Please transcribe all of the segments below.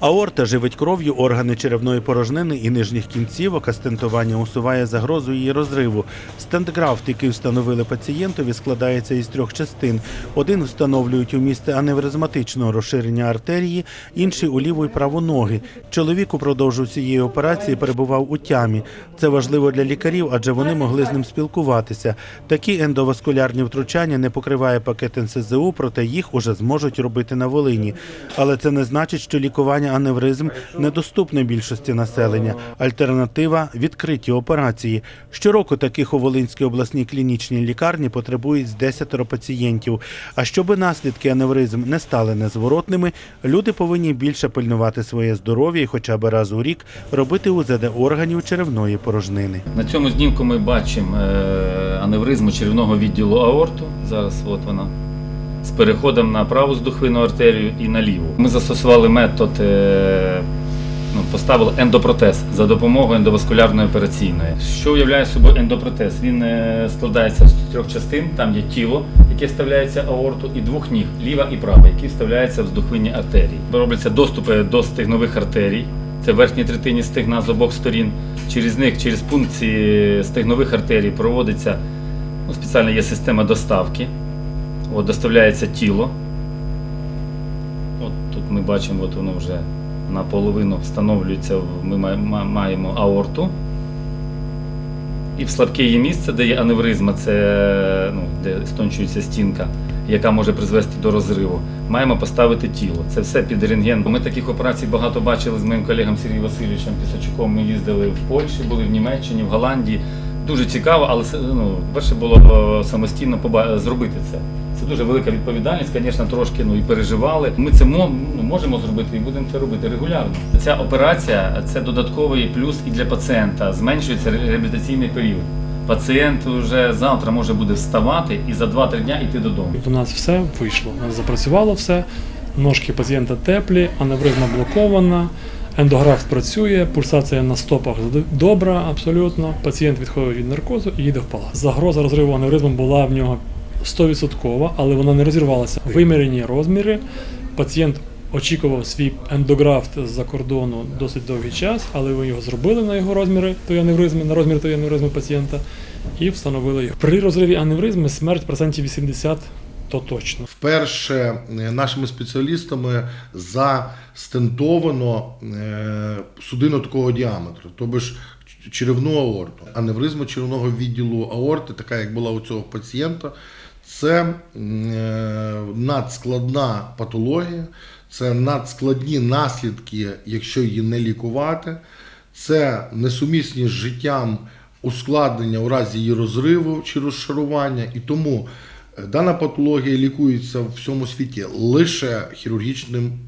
Аорта живить кров'ю органи черевної порожнини і нижніх кінцівок, а стентування усуває загрозу її розриву. Стентграфт, який встановили пацієнтові, складається із трьох частин. Один встановлюють у місце аневризматичного розширення артерії, інший у ліву і праву ноги. Чоловік упродовж цієї операції перебував у тямі. Це важливо для лікарів, адже вони могли з ним спілкуватися. Такі ендоваскулярні втручання не покриває пакет НСЗУ, проте їх уже зможуть робити на Волині. Але це не значить, що лікування аневризм недоступне більшості населення. Альтернатива відкриті операції. Щороку таких у Волинській обласній клінічній лікарні потребують з 10 пацієнтів. А щоби наслідки аневризм не стали незворотними, люди повинні більше пильнувати своє здоров'я і хоча б раз у рік робити УЗД органів черевної порожнини. На цьому знімку ми бачимо е, аневризму черевного відділу аорту. Зараз от вона. З переходом на праву здухвинну артерію і на ліву. Ми застосували метод, е, ну, поставили ендопротез за допомогою ендоваскулярної операційної. Що уявляє собою ендопротез? Він е, складається з трьох частин. Там є тіло, яке вставляється аорту, і двох ніг, ліва і права, які вставляються в здухвинні артерії. Робляться доступи до стегнових артерій. Це верхні третині стегна з обох сторін. Через них, через пункції стегнових артерій проводиться ну, спеціальна є система доставки. От, доставляється тіло. От тут ми бачимо, от воно вже наполовину встановлюється. Ми маємо аорту. І в слабке її місце, де є аневризма, це ну, де стончується стінка, яка може призвести до розриву. Маємо поставити тіло. Це все під рентген. Ми таких операцій багато бачили з моїм колегом Сергієм Васильовичем Пісачуком. Ми їздили в Польщі, були в Німеччині, в Голландії. Дуже цікаво, але ну, перше було е, самостійно зробити це. Дуже велика відповідальність, звісно, трошки ну, і переживали. Ми це ну, можемо зробити і будемо це робити регулярно. Ця операція це додатковий плюс і для пацієнта. Зменшується реабілітаційний період. Пацієнт вже завтра може буде вставати і за 2-3 дня йти додому. У нас все вийшло. Нас запрацювало все. Ножки пацієнта теплі, аневризма блокована, ендографт працює, пульсація на стопах добра, абсолютно. Пацієнт відходить від наркозу і їде в палат. Загроза розриву аневризму була в нього 100%, але вона не розірвалася. Вимірені розміри. Пацієнт очікував свій ендографт з-за кордону досить довгий час, але ви його зробили на його розміри аневризми, на розмір тої аневризми пацієнта і встановили його. При розриві аневризми смерть процентів 80 то точно. Вперше е, нашими спеціалістами застентовано е, судину такого діаметру, тобто ж черевну аорту. Аневризма черевного відділу аорти, така як була у цього пацієнта, це е, надскладна патологія, це надскладні наслідки, якщо її не лікувати. Це несумісні з життям ускладнення у разі її розриву чи розшарування, і тому е, дана патологія лікується в всьому світі лише хірургічним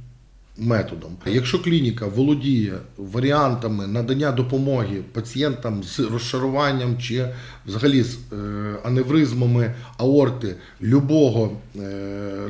методом. Якщо клініка володіє варіантами надання допомоги пацієнтам з розшаруванням чи взагалі з е, аневризмами аорти любого, е,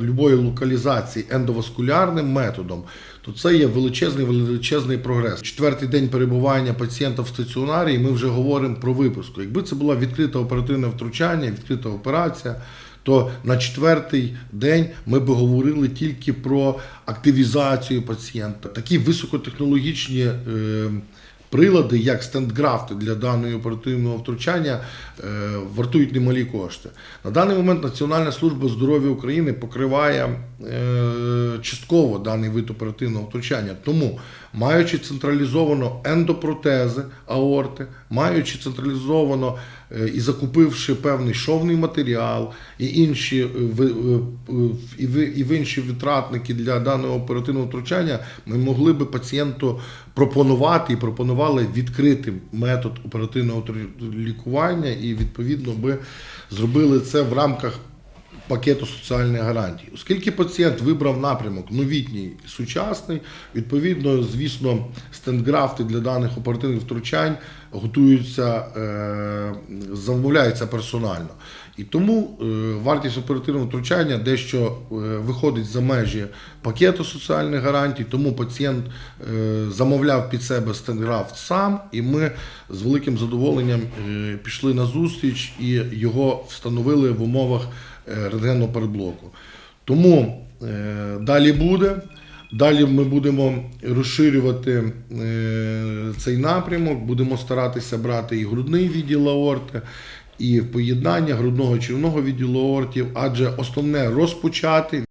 любої локалізації ендоваскулярним методом, то це є величезний величезний прогрес. Четвертий день перебування пацієнта в стаціонарі, і ми вже говоримо про випуску. Якби це була відкрита оперативне втручання, відкрита операція, то на четвертий день ми би говорили тільки про активізацію пацієнта. Такі високотехнологічні е, прилади, як стендграфти для даної оперативного втручання, е, вартують немалі кошти. На даний момент Національна служба здоров'я України покриває частково даний вид оперативного втручання. Тому, маючи централізовано ендопротези аорти, маючи централізовано е, і закупивши певний шовний матеріал і інші е, е, е, і в інші витратники для даного оперативного втручання, ми могли би пацієнту пропонувати і пропонували відкритий метод оперативного лікування, і відповідно би зробили це в рамках пакету соціальних гарантій. Оскільки пацієнт вибрав напрямок новітній сучасний, відповідно, звісно, стендграфти для даних оперативних втручань готуються, е, замовляються персонально. І тому е, вартість оперативного втручання дещо е, виходить за межі пакету соціальних гарантій, тому пацієнт е, замовляв під себе стендграфт сам, і ми з великим задоволенням пішли на зустріч і його встановили в умовах рентгенного передблоку. Тому далі буде. Далі ми будемо розширювати цей напрямок, будемо старатися брати і грудний відділ аорти, і поєднання грудного червного відділу аортів, адже основне розпочати